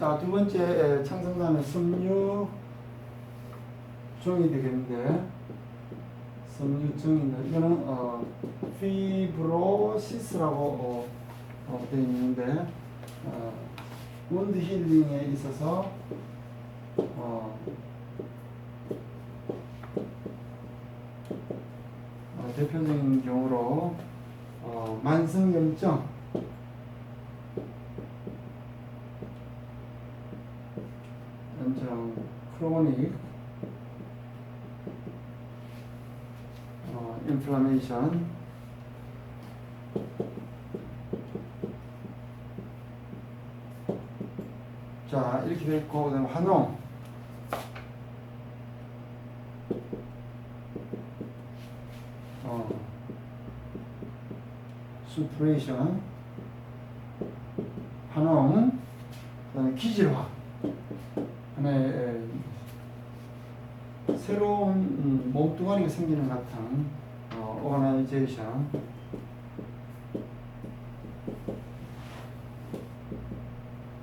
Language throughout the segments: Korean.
자, 두 번째 창성산의 섬유 종이 되겠는데, 섬유 종인데, 이거는, 어, 피브로시스라고, 어, 어, 되어 있는데, 어, 원드 힐링에 있어서, 어, 어, 대표적인 경우로, 어, 만성염증, 염증, 크로닉, 어, 인플라메이션, 자, 이렇게 돼 있고, 그 다음에 환농, 어, 수프레이션, 환농, 그 다음에 기질화. 하나의 에, 새로운 음, 몸뚱아리가 생기는 같은 어, 오가나이제이션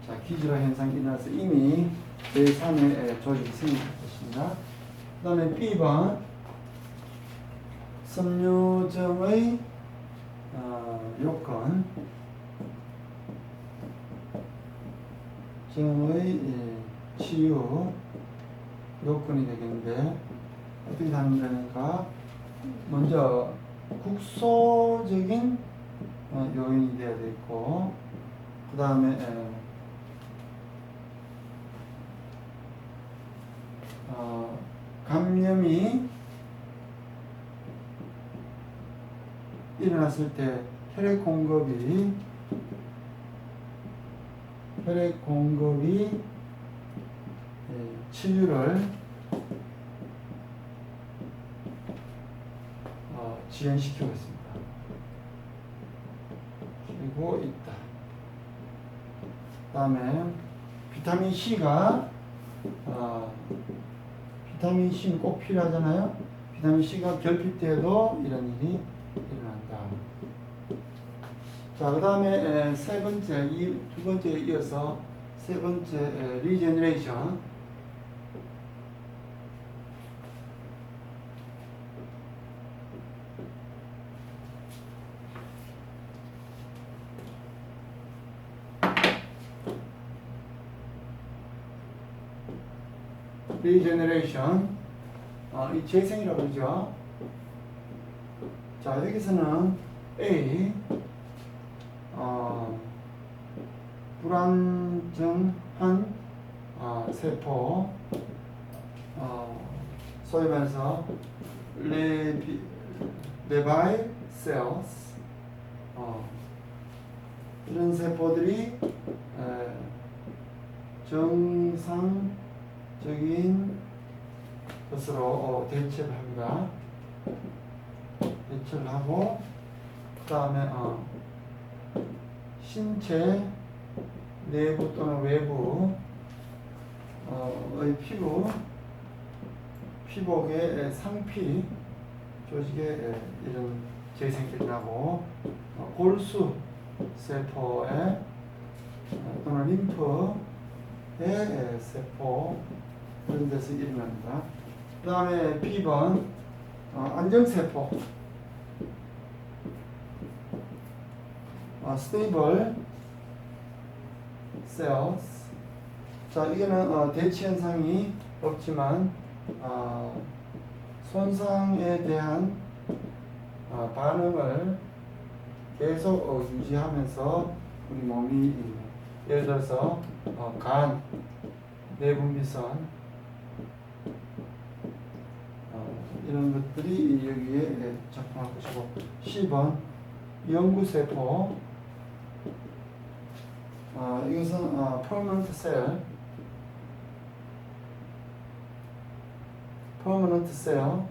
자 기질화 현상이 일어나서 이미 제3의 조직이 생길 것입니다. 그 다음에 B번. 섬유증의 어, 요건. 증의 예, 치유 요건이 되겠는데 어떻게 하는가 먼저 국소적인 어, 요인이 되어야 되고 그 다음에 어, 감염이 일어났을 때 혈액 공급이 혈액 공급이 예, 치유를 어, 지연시키고 있습니다. 그리고 있다. 다음에 비타민 C가 어, 비타민 C는 꼭 필요하잖아요. 비타민 C가 결핍돼도 이런 일이 일어난다. 자, 그 다음에 세 번째, 이, 두 번째에 이어서 세 번째 에, 리제너레이션. 리제너레이션. 어, 이 재생이라고 그러죠. 자, 여기서는 A, 어, 불안정한 어, 세포, 어, 소위 말해서 레바이 셀스, 어, 이런 세포들이 에, 정상 적인 것으로 어, 대체를 합니다. 대체를 하고 그 다음에 어, 신체 내부 또는 외부 어, 의 피부 피복의 상피 조직에 이런 재생이 일어나고 어, 골수 세포의 어, 또는 림프의 세포 이런 데서 일어납니다. 그 다음에 B번 어, 안정세포 어, 스테이블 셀스 자 이거는 어, 대치 현상이 없지만 어, 손상에 대한 어, 반응을 계속 어, 유지하면서 우리 몸이 예를 들어서 어, 간, 내분비선 어, 이런 것들이 여기에 작동할 것이고 10번 연구세포. 어, 이것은 어, permanent cell. permanent cell.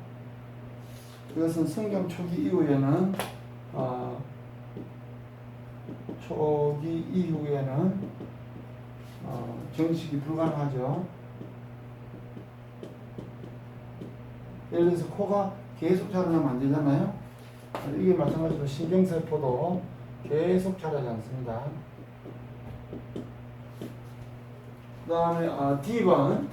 이것은 성경 초기 이후에는 어, 초기 이후에는 어, 정식이 불가능하죠. 예를 들어서 코가 계속 자라나면 안 되잖아요. 이게 마찬가지로 신경세포도 계속 자라지 않습니다. 그 다음에 아, D방은